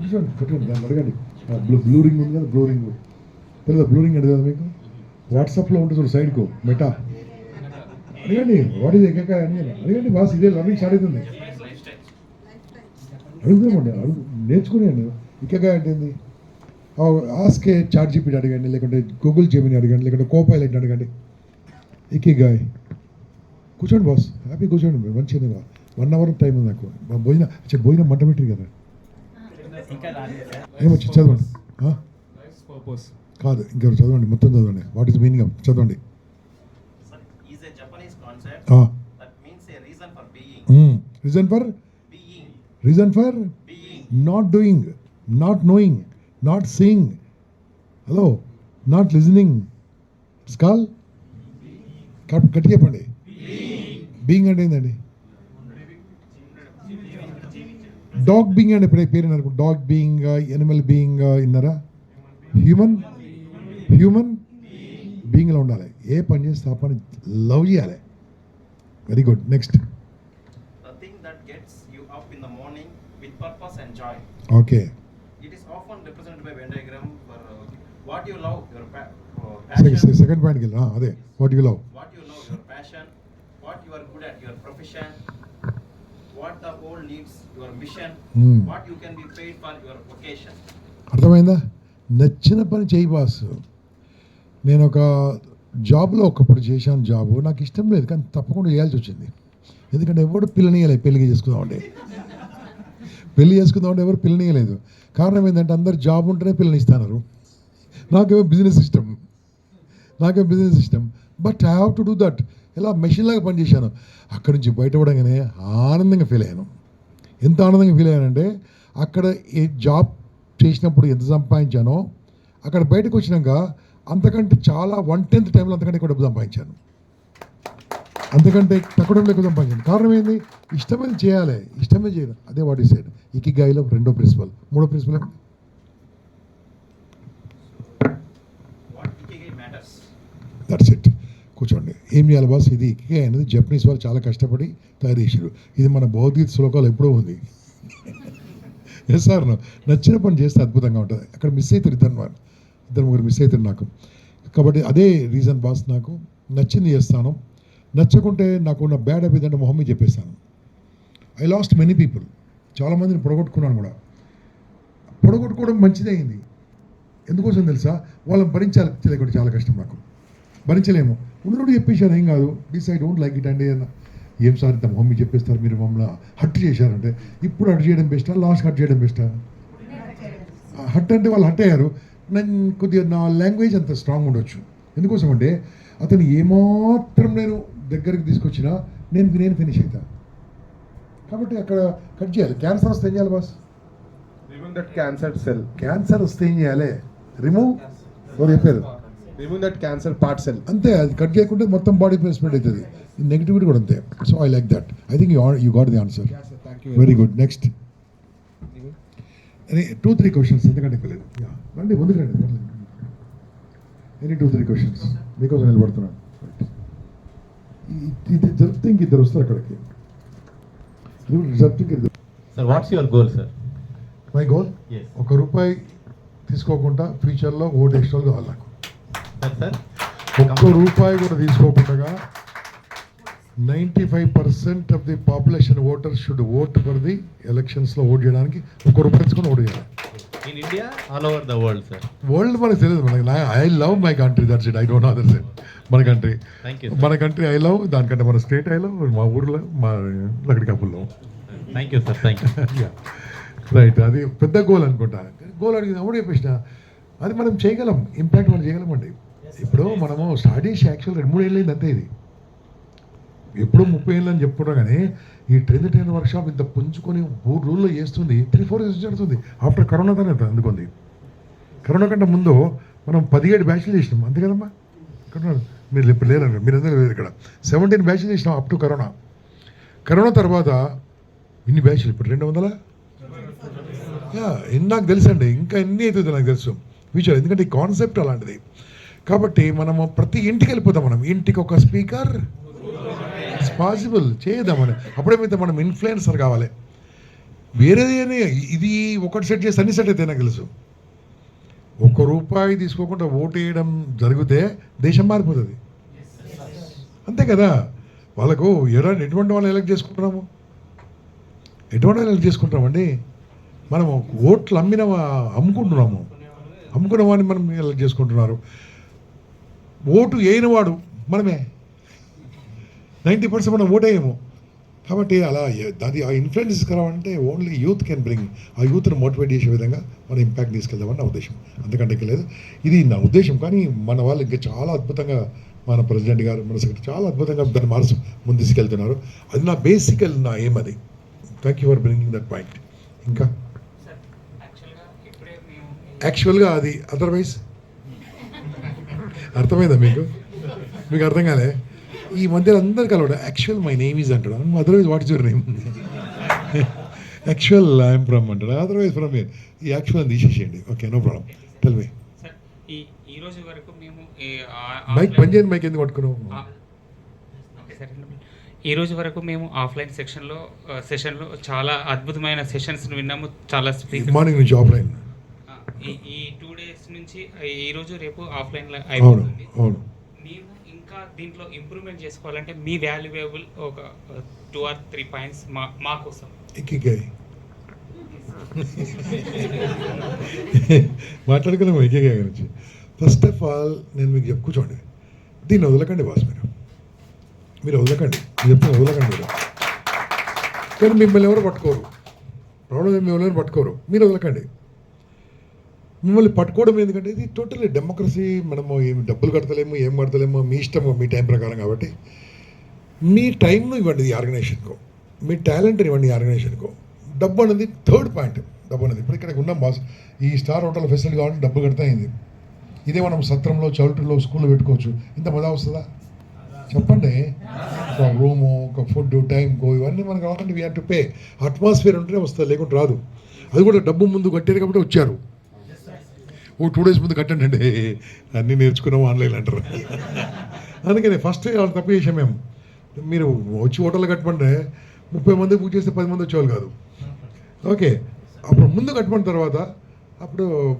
కూర్చోండి కూర్చోండి దాన్ని అడగండి. బ్లూ బ్లూ రింగ్ ఉంది కదా బ్లూ రింగ్. తెలియదు బ్లూ రింగ్ మీకు? వాట్సాప్లో ఉంటుంది చూడు సైడ్కు మెటా. అడగండి వాట్ ఇది ఎక్క అని అడగండి బాస్ ఇదే లర్నింగ్ అడుగుతుంది అవుతుంది. అడుగుదామండి అడుగు నేర్చుకునేయండి ఇక్కగా అంటే ఏంది? ఆస్కే చాట్ జీపీటీ అడగండి లేకుంటే గూగుల్ జెమిని అడగండి లేకుంటే కోపైలెట్ అడగండి. ఇకే గాయ్ కూర్చోండి బాస్ హ్యాపీ కూర్చోండి మంచిగా వన్ అవర్ టైం ఉంది నాకు. భోజనం భోజనం మంట పెట్టారు కదా. ఏమొచ్చి? చదవండి. కాదు ఇంకెవరు చదవండి? మొత్తం చదవండి. వాట్ ఈస్ మీనింగ్ ఆఫ్ చదవండి. Reason for. Reason for. Not doing not knowing not seeing hello not listening it's call గట్టి చెప్పండి. బీయింగ్ అంటే ఏంటండి డాగ్ బీయింగ్ అంటే ఇప్పుడు పేరు అనుకో డాగ్ బీయింగ్ ఎనిమల్ బీయింగ్ ఇన్నారా హ్యూమన్ హ్యూమన్ బీయింగ్లో ఉండాలి ఏ పని చేస్తే ఆ పని లవ్ చేయాలి very good next The thing that gets you up in the morning with purpose and joy. Okay It is often represented by Venn diagram for uh, what you love, your pa- uh, passion. Second పాయింట్కి వెళ్ళి అదే what you love What you love, your passion. What you are good at, your profession. What the world needs, your mission. Hmm. What you can be paid for, your vocation. అర్థమైందా? నచ్చిన పని చేయి boss నేను ఒక జాబ్లో ఒకప్పుడు చేశాను job నాకు ఇష్టం లేదు కానీ తప్పకుండా చేయాల్సి వచ్చింది. ఎందుకంటే ఎవడు పిల్లనియలేదు పెళ్ళి చేసుకుందామండి పెళ్ళి చేసుకుందామంటే ఎవరు పిల్లనియలేదు కారణం ఏంటంటే అందరు జాబ్ ఉంటేనే పిల్లనిస్తున్నారు నాకేమో బిజినెస్ సిస్టమ్ నాకేమో business system but I have to do that ఇలా మెషిన్ లాగా పనిచేశాను. అక్కడి నుంచి బయటపడగానే ఆనందంగా ఫీల్ అయ్యాను. ఎంత ఆనందంగా ఫీల్ అయ్యానంటే అక్కడ ఏ జాబ్ చేసినప్పుడు ఎంత సంపాదించానో అక్కడ బయటకు వచ్చినాక అంతకంటే చాలా వన్ టెన్త్ టైంలో అంతకంటే ఎక్కువ డబ్బు సంపాదించాను. అంతకంటే తక్కువ టైంలో ఎక్కువ సంపాదించాను. కారణం ఏంది? ఇష్టమైనది చేయాలి. ఇష్టమే చేయాలి అదే వాట్ ఈ సైడ్ ఇకిగాయిలో రెండో ప్రిన్సిపల్ మూడో ప్రిన్సిపల్. దట్స్ ఇట్ కూర్చోండి ఏం చేయాలి బాస్ ఇది ఇకిగాయి అనేది జపనీస్ వాళ్ళు చాలా కష్టపడి తయారు చేసారు ఇది మన భౌతిక శ్లోకాలు ఎప్పుడూ ఉంది ఎస్ సార్ నచ్చిన పని చేస్తే అద్భుతంగా ఉంటుంది అక్కడ మిస్ అవుతారు ఇద్దరు వాళ్ళు ఇద్దరు ముగ్గురు మిస్ అవుతారు నాకు కాబట్టి అదే రీజన్ బాస్ నాకు నచ్చింది చేస్తాను నచ్చకుంటే నాకు ఉన్న బ్యాడ్ హ్యాబిట్ అంటే మొహమ్మీ చెప్పేస్తాను ఐ లాస్ట్ మెనీ పీపుల్ చాలామందిని పొడగొట్టుకున్నాను కూడా పొడగొట్టుకోవడం మంచిదే అయింది ఎందుకోసం తెలుసా వాళ్ళని భరించాలి తెలియకుండా చాలా కష్టం నాకు భరించలేము ఉన్నోడు చెప్పేశారు ఏం కాదు this I don't like it అండి అన్న. ఏం సార్ ఇంత మమ్మీ చెప్పేస్తారు మీరు మమ్మల్ని హట్ చేశారంటే ఇప్పుడు హట్ చేయడం బెస్టా లాస్ట్ హట్ చేయడం బెస్టా? హట్ అంటే వాళ్ళు హట్ అయ్యారు. నేను కొద్దిగా నా లాంగ్వేజ్ అంత స్ట్రాంగ్ ఉండొచ్చు. ఎందుకోసం అంటే అతను ఏమాత్రం నేను దగ్గరికి తీసుకొచ్చినా నేను నేను ఫినిష్ అవుతా కాబట్టి అక్కడ కట్ చేయాలి. క్యాన్సర్ వస్తే ఏం చేయాలి boss? That cancer cell. Cancer వస్తే ఏం చేయాలి? రిమూవ్? ఎవరు చెప్పారు? Remove that cancer part cell. అంతే అది కట్ చేయకుంటే మొత్తం బాడీ ప్లేస్మెంట్ అవుతుంది. నెగిటివిటీ కూడా అంతే. So I like that I think you you got the answer very good next any two three questions ఎందుకంటే లేదు. యా రండి ముందుకు రండి. ఎనీ టూ త్రీ క్వశ్చన్స్ మీకోసం నిలబడుతున్నాను. ఇది జరిపితే ఇంక ఇద్దరు వస్తారు అక్కడికి. జరిపితే ఇంక ఇద్దరు. Sir, what's your goal, sir? My goal Yes. ఒక రూపాయి తీసుకోకుండా ఫ్యూచర్లో ఓటు ఎక్స్ట్రా కావాలి నాకు. ఒక్క రూపాయి కూడా తీసుకోకుండా ninety five percent of the population voters should vote for the ఎలక్షన్స్లో ఓట్ చేయడానికి ఒక్క రూపాయి తీసుకొని ఓటు చేయాలి. The world, sir. వరల్డ్ మనకు తెలియదు. మనకి I love my country that's it I don't other side మన కంట్రీ మన. కంట్రీ ఐ లవ్ దానికంటే మన స్టేట్ ఐ లవ్ మా ఊర్లో మా లక్కడి కప్పుల్లో Thank you, sir. Thank you. Right అది పెద్ద గోల్ అనుకుంటా. గోల్ అడిగింది ఎవడు చెప్పేసిన? అది మనం చేయగలం. ఇంపాక్ట్ మనం చేయగలమండి. ఇప్పుడు మనము స్టార్ట్ చేసి యాక్చువల్ రెండు మూడు ఏళ్ళు అంతే ఇది. ఎప్పుడో ముప్పై ఏళ్ళు అని చెప్పుకుంటాం కానీ ఈ ట్రైన్ ట్రైన్ వర్క్షాప్ ఇంత పుంజుకొని మూడు రోజుల్లో చేస్తుంది. త్రీ ఫోర్ ఇయర్స్ జరుగుతుంది. ఆఫ్టర్ కరోనా తనే అందుకుంది. కరోనా కంటే ముందు మనం పదిహేడు బ్యాచ్లు చేసినాం. అంతే కదమ్మా? కరోనా మీరు ఇప్పుడు లేరు మీరు అందరూ లేరు ఇక్కడ. సెవెంటీన్ బ్యాచ్లు చేసినాం అప్ టు కరోనా కరోనా తర్వాత ఇన్ని బ్యాచ్లు ఇప్పుడు రెండు వందల? యా నాకు తెలుసండి. ఇంకా ఎన్ని అవుతుందో నాకు తెలుసు. ఫ్యూచర్ ఎందుకంటే ఈ కాన్సెప్ట్ అలాంటిది. కాబట్టి మనము ప్రతి ఇంటికి వెళ్ళిపోతాం మనం. ఇంటికి ఒక స్పీకర్? ఇట్స్ పాసిబుల్ చేద్దామని మీద మనం ఇన్ఫ్లుయెన్సర్ కావాలి. వేరేది అని ఇది ఒకటి సెట్ చేస్తే అన్ని సెట్ అయితే నాకు తెలుసు. ఒక్క రూపాయి తీసుకోకుండా ఓటు వేయడం జరిగితే దేశం మారిపోతుంది. అంతే కదా? వాళ్ళకు ఎడ ఎటువంటి వాళ్ళని ఎలక్ట్ చేసుకుంటున్నాము? ఎటువంటి వాళ్ళు ఎలక్ట్ చేసుకుంటామండి మనం ఓట్లు అమ్మిన అమ్ముకుంటున్నాము. అమ్ముకున్న వాడిని మనం ఎలక్ట్ చేసుకుంటున్నారు. ఓటు వేయనివాడు మనమే. నైంటీ పర్సెంట్ మనం ఓటేయము. కాబట్టి అలా అది ఆ ఇన్ఫ్లుయెన్స్ తీసుకురావాలంటే ఓన్లీ యూత్ కెన్ బ్రింగ్ ఆ యూత్ని మోటివేట్ చేసే విధంగా మన ఇంపాక్ట్ తీసుకెళ్దామని నా ఉద్దేశం. అంతకంటే లేదు. ఇది నా ఉద్దేశం కానీ మన వాళ్ళు ఇంకా చాలా అద్భుతంగా మన ప్రెసిడెంట్ గారు మన సెక్రటరీ చాలా అద్భుతంగా దాన్ని మార్చి ముందు తీసుకెళ్తున్నారు. అది నా బేసికల్ నా ఏం అది. Thank you for bringing that point ఇంకా? యాక్చువల్గా అది. అదర్వైజ్ అర్థమైందా మీకు? మీకు అర్థం కాలే? ఈ మధ్యలో అందరు కలవడం యాక్చువల్ మై నేమ్ ఈజ్ అంటాడు. Otherwise what is your name actual I'm from అంటాడు. అదర్వైజ్ ఫ్రమ్ ఈ యాక్చువల్ తీసేసేయండి. Okay no problem tell me sir ఈ ఈ రోజు వరకు మేము మైక్ పని చేయండి మైక్ ఎందుకు సార్ ఈ రోజు వరకు మేము ఆఫ్లైన్ సెక్షన్లో సెషన్లో చాలా అద్భుతమైన సెషన్స్ విన్నాము. చాలా మార్నింగ్ నుంచి ఆఫ్లైన్ ఈ టూ డేస్ నుంచి ఈ రోజు రేపు ఆఫ్లైన్ అయిపోతుంది. మేము ఇంకా దీంట్లో ఇంప్రూవ్మెంట్ చేసుకోవాలంటే మీ వాల్యుయేబుల్ ఒక టూ ఆర్ త్రీ పాయింట్స్ మా మా కోసం. మాట్లాడుకున్నాము ఎక్కికాయ గురించి ఫస్ట్ ఆఫ్ ఆల్ నేను మీకు చెప్పు కూర్చోండి దీన్ని వదలకండి బాస్ మీరు. మీరు వదలకండి. నేను చెప్తున్నా వదలకండి మీరు. కానీ మిమ్మల్ని ఎవరు పట్టుకోరు? ప్రాబ్లం మిమ్మల్ని ఎవరు పట్టుకోరు? మీరు వదలకండి. మిమ్మల్ని పట్టుకోవడం ఎందుకంటే ఇది టోటల్లీ డెమోక్రసీ. మనము ఏం డబ్బులు కడతలేము ఏం కడతలేము మీ ఇష్టము మీ టైం ప్రకారం కాబట్టి. మీ టైంను ఇవ్వండి ఈ ఆర్గనైజేషన్కు. మీ టాలెంట్ని ఇవ్వండి ఈ ఆర్గనైజేషన్కు. డబ్బు అనేది థర్డ్ పాయింట్. డబ్బు అనేది. ఇప్పుడు ఇక్కడ ఉన్నాం బాస్ ఈ స్టార్ హోటల్ ఫెసిలిటీ కావాలంటే డబ్బు కడతా అయింది. ఇదే మనం సత్రంలో చౌల్ట్రీలో స్కూల్లో పెట్టుకోవచ్చు. ఇంత మజా వస్తుందా? చెప్పండి. ఒక రూము ఒక ఫుడ్ టైంకు ఇవన్నీ మనకు కావాలంటే we have to pay atmosphere ఉంటేనే వస్తుంది లేకుంటే రాదు. అది కూడా డబ్బు ముందు కట్టారు కాబట్టి వచ్చారు. ఓ టూ డేస్ ముందు కట్టండి అండి. అన్నీ నేర్చుకున్నాము ఆన్లైన్ అంటారు. అందుకని ఫస్ట్ వాళ్ళు తప్పు చేసాం మేము. మీరు వచ్చి హోటల్ కట్టమంటే ముప్పై మంది బుక్ చేస్తే పది మంది వచ్చేవాళ్ళు కాదు. ఓకే. అప్పుడు ముందు కట్టమని తర్వాత అప్పుడు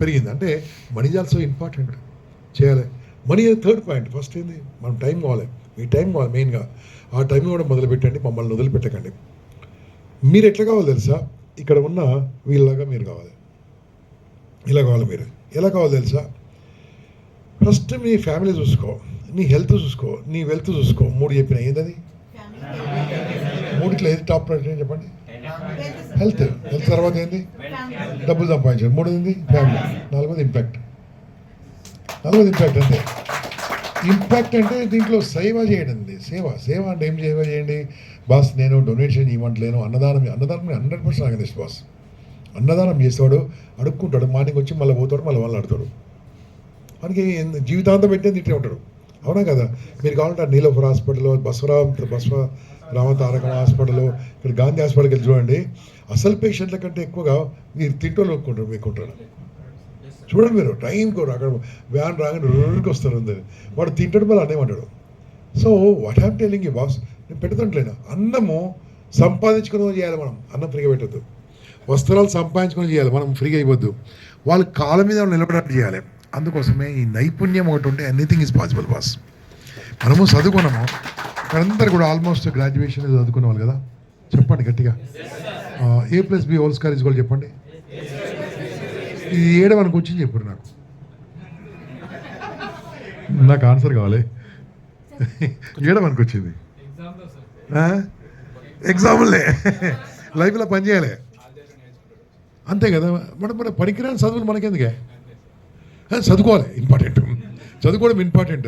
పెరిగింది. అంటే మనీ ఈజ్ ఆల్సో ఇంపార్టెంట్ చేయాలి. మనీ థర్డ్ పాయింట్ ఫస్ట్ ఏంది? మనం టైం కావాలి. మీ టైం కావాలి మెయిన్గా ఆ టైం కూడా మొదలు పెట్టండి మమ్మల్ని వదిలిపెట్టకండి. మీరు ఎట్లా కావాలి తెలుసా? ఇక్కడ ఉన్న వీళ్ళలాగా మీరు కావాలి. ఇలా కావాలి మీరు. ఎలా కావాలి తెలుసా? ఫస్ట్ మీ ఫ్యామిలీ చూసుకో నీ హెల్త్ చూసుకో నీ వెల్త్ చూసుకో. మూడు చెప్పిన ఏంటది మూడిట్లో ఏది టాప్ ప్రయారిటీ చెప్పండి. హెల్త్ హెల్త్ తర్వాత ఏంది? డబ్బులు సంపాదించడం. మూడు ఏంది? ఫ్యామిలీ నాలుగోది ఇంపాక్ట్ నాలుగోది ఇంపాక్ట్ అంతే ఇంపాక్ట్ అంటే దీంట్లో సేవ చేయడం సేవ. సేవ అంటే ఏం సేవ చేయండి? బాస్ నేను డొనేషన్ ఇవ్వట్లేను. అన్నదానం అన్నదానం హండ్రెడ్ పర్సెంట్ ఆగనిస్ట్ బాస్. అన్నదానం చేస్తాడు అడుక్కుంటాడు మార్నింగ్ వచ్చి మళ్ళీ పోతాడు మళ్ళీ వాళ్ళు ఆడతాడు మనకి జీవితాంతం పెట్టేది తిట్టే ఉంటాడు. అవునా కదా? మీరు కావాలంటే నీలోఫర్ హాస్పిటల్ బస్వరామ్ బస్వ రామతారక హాస్పిటల్ ఇక్కడ గాంధీ హాస్పిటల్కి వెళ్ళి చూడండి. అసలు పేషెంట్ల కంటే ఎక్కువగా మీరు తింటోళ్ళు ఒప్పుకుంటారు మీకు ఉంటాడు చూడండి మీరు టైంకి అక్కడ వ్యాన్ రాగానే రోజుకి వస్తారు అందరు. వాడు తింటాడు మళ్ళీ అనేమంటాడు so what am telling you boss నేను పెడుతుంటలేను అన్నము సంపాదించుకుని చేయాలి మనం అన్నం ఫ్రీగా పెట్టద్దు. వస్త్రాలు సంపాదించుకొని చేయాలి. మనం ఫ్రీగా ఇవ్వద్దు వాళ్ళ కాళ్ళ మీద నిలబడేట్టు చేయాలి. అందుకోసమే ఈ నైపుణ్యం ఒకటి ఉంటే ఎనీథింగ్ ఈజ్ పాసిబుల్ బాస్ మనము చదువుకున్నాము. అందరు కూడా ఆల్మోస్ట్ గ్రాడ్యుయేషన్ చదువుకునే వాళ్ళు కదా? చెప్పండి గట్టిగా. A plus B whole square is చెప్పండి. ఇది ఏడవనికి వచ్చింది చెప్పారు నాకు. నాకు ఆన్సర్ కావాలి. ఏడవనికి వచ్చింది. ఎగ్జామ్లే లైఫ్లో పని చేయాలి. అంతే కదా. మనం మన పనికిరాని చదువులు మనకెందుకే? చదువుకోవాలి. ఇంపార్టెంట్ చదువుకోవడం ఇంపార్టెంట్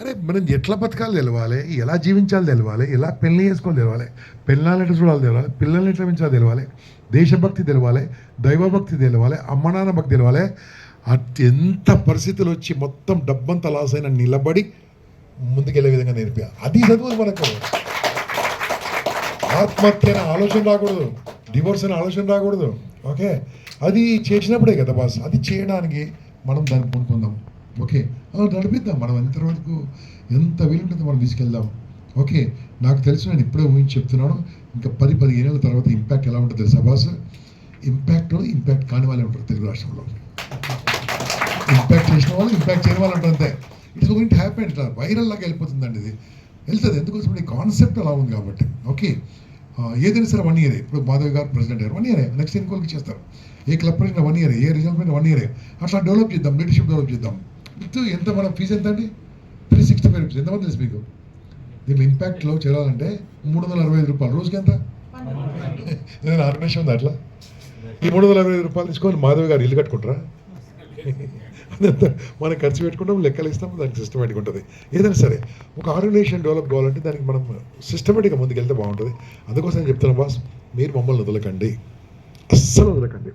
అరే మనం ఎట్లా బతకాలి తెలవాలి? ఎలా జీవించాలి తెలవాలి? ఎలా పెళ్ళి చేసుకోవాలి తెలవాలి? పిల్లల్ని ఎట్లా చూడాలి తెలవాలి? పిల్లల్ని ఎట్లా పెంచాలి తెలవాలి? దేశభక్తి తెలవాలి? దైవభక్తి తెలవాలి? అమ్మ నాన్న భక్తి తెలవాలి? అత్యంత ఎంత పరిస్థితులు వచ్చి మొత్తం డబ్బంతా లాస్ అయిన నిలబడి ముందుకెళ్ళే విధంగా నేర్పి. అది చదువు మనకు. ఆత్మహత్య ఆలోచన రాకూడదు. డివోర్స్ అనే ఆలోచన రాకూడదు. ఓకే? అది చేసినప్పుడే కదా బాస్. అది చేయడానికి మనం దాన్ని పూనుకుందాం ఓకే? అలా నడిపిద్దాం. మనం ఎంతవరకు ఎంత వీలుంటుందో మనం తీసుకెళ్దాం. ఓకే? నాకు తెలిసి నేను ఇప్పుడే ఊహించి చెప్తున్నాను. ఇంకా పది పదిహేను ఏళ్ళ తర్వాత ఇంపాక్ట్ ఎలా ఉంటుంది సభాస్ ఇంపాక్ట్ ఇంపాక్ట్ కాని వాళ్ళే ఉంటారు తెలుగు రాష్ట్రంలో. ఇంపాక్ట్ చేసిన వాళ్ళు ఇంపాక్ట్ చేయని వాళ్ళు ఉంటారు అంతే. ఇట్స్ గోయింగ్ టు హ్యాపెన్ ఇట్లా వైరల్ లాగా వెళ్ళిపోతుందండి ఇది. వెళ్తుంది. ఎందుకోసం? ఈ కాన్సెప్ట్ అలా ఉంది కాబట్టి. ఓకే? ఏదైనా సరే వన్ ఇయరే ఇప్పుడు మాధవ్ గారు ప్రెసిడెంట్ అయ్యారు. వన్ ఇయరే నెక్స్ట్ ఎన్నికలకి చేస్తారు? ఏ క్లబ్ ప్రెసిడెంట్ వన్ ఇయరే ఏ. రిజల్ట్ పైన వన్ ఇయరే అట్లా డెవలప్ చేద్దాం లీడర్షిప్ డెవలప్ చేద్దాం. విత్ ఎంత మన ఫీజు ఎంత అండి? త్రీ సిక్స్టీ ఫైవ్ రూపీస్ ఎంతమంది తెలుసు మీకు? దీంట్లో ఇంపాక్ట్లో చేరాలంటే మూడు వందల అరవై ఐదు రూపాయలు. రోజుకి ఎంత? నేను ఆర్గనైజేషన్ ఉంది అట్లా? ఈ మూడు వందల అరవై ఐదు రూపాయలు తీసుకొని మాధవ్ గారు ఇల్లు కట్టుకుంటారా? మనం ఖర్చు పెట్టుకుంటాం లెక్కలు ఇస్తాం దానికి సిస్టమేటిక్ ఉంటుంది. ఏదైనా సరే ఒక ఆర్గనైజేషన్ డెవలప్ కావాలంటే దానికి మనం సిస్టమేటిక్గా ముందుకెళ్తే బాగుంటుంది. అందుకోసం నేను చెప్తున్నాను బాస్ మీరు మమ్మల్ని వదలకండి. అస్సలు వదలకండి.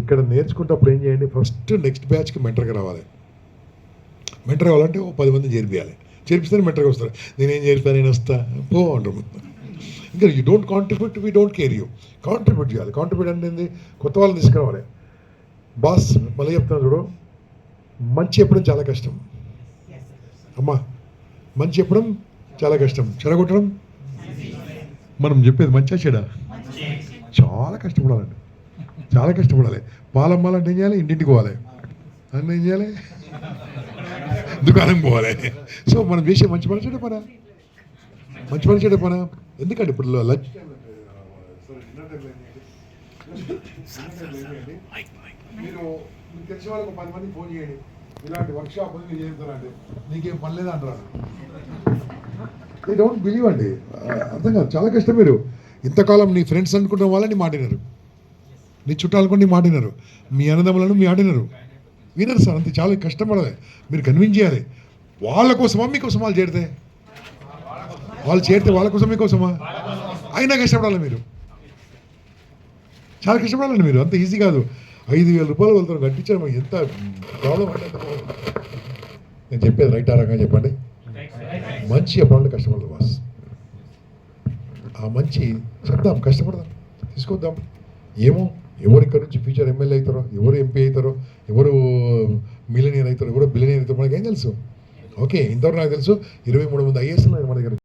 ఇక్కడ నేర్చుకుంటప్పుడు ఏం చేయండి ఫస్ట్ నెక్స్ట్ బ్యాచ్కి మెంటర్గా రావాలి. మెంటర్ కావాలంటే ఓ పది మంది చేర్పియాలి. చేర్పిస్తేనే మెంటర్గా వస్తారు. నేనేం చేరుతా నేను వస్తా. పో అంటారు. ఇంకా you don't contribute we don't care you contribute చేయాలి. కాంట్రిబ్యూట్ అంటే కొత్త వాళ్ళని తీసుకురావాలి. బాస్ మళ్ళీ చెప్తాను చూడు. మంచి చెప్పడం చాలా కష్టం. అమ్మా మంచి చెప్పడం చాలా కష్టం. చెడగొట్టడం మనం చెప్పేది మంచిగా చెడా? చాలా కష్టపడాలండి. చాలా కష్టపడాలి. పాలమ్మాలంటే ఏం చేయాలి? ఇంటింటికి పోవాలి. అన్న ఏం చేయాలి? దుకాణం పోవాలి. సో మనం చేసే మంచి పని చెడ్డ పనా? మంచి పని చెడ్డ పనా? ఎందుకంటే ఇప్పుడు లంచ్ మీరు తెలిసిన వాళ్ళకి పది మంది ఫోన్ చేయండి. ఇలాంటి వర్క్ షాప్ ఉంది నీకేం పని లేదా అంటారు దే డోంట్ బిలీవ్ అండి. అర్థం కాదు. చాలా కష్టం మీరు. ఇంతకాలం నీ ఫ్రెండ్స్ అనుకున్న వాళ్ళని మాటినారు. నీ చుట్టాలు కూడా నీ మాటినారు. మీ అన్నదమ్ములను మీ ఆడినారు. వినరు సార్ అంతే. చాలా కష్టపడదే మీరు కన్విన్స్ చేయాలి. వాళ్ళ కోసమా మీకోసమా వాళ్ళు చేరితే? వాళ్ళు చేరితే వాళ్ళ కోసం మీకోసమా అయినా కష్టపడాలి మీరు. చాలా కష్టపడాలండి మీరు. అంత ఈజీ కాదు. ఐదు వేల రూపాయలు వెళ్తారు కట్టించారు మాకు ఎంత ప్రాబ్లం అంటే నేను చెప్పేది రైట్ ఆరంగా చెప్పండి. మంచి చెప్పాలంటే కష్టపడదు బాస్. ఆ మంచి చెప్దాం కష్టపడదాం తీసుకొద్దాం. ఏమో ఎవరు ఇక్కడ నుంచి ఫ్యూచర్ ఎమ్మెల్యే అవుతారో ఎవరు ఎంపీ అవుతారో ఎవరు మిలినియర్ అవుతారో ఎవరు బిలినియర్ అవుతారో మనకి ఏం తెలుసు? ఓకే ఇంతవరకు నాకు తెలుసు ఇరవై మూడు మంది ఐఏఎస్ మన దగ్గర.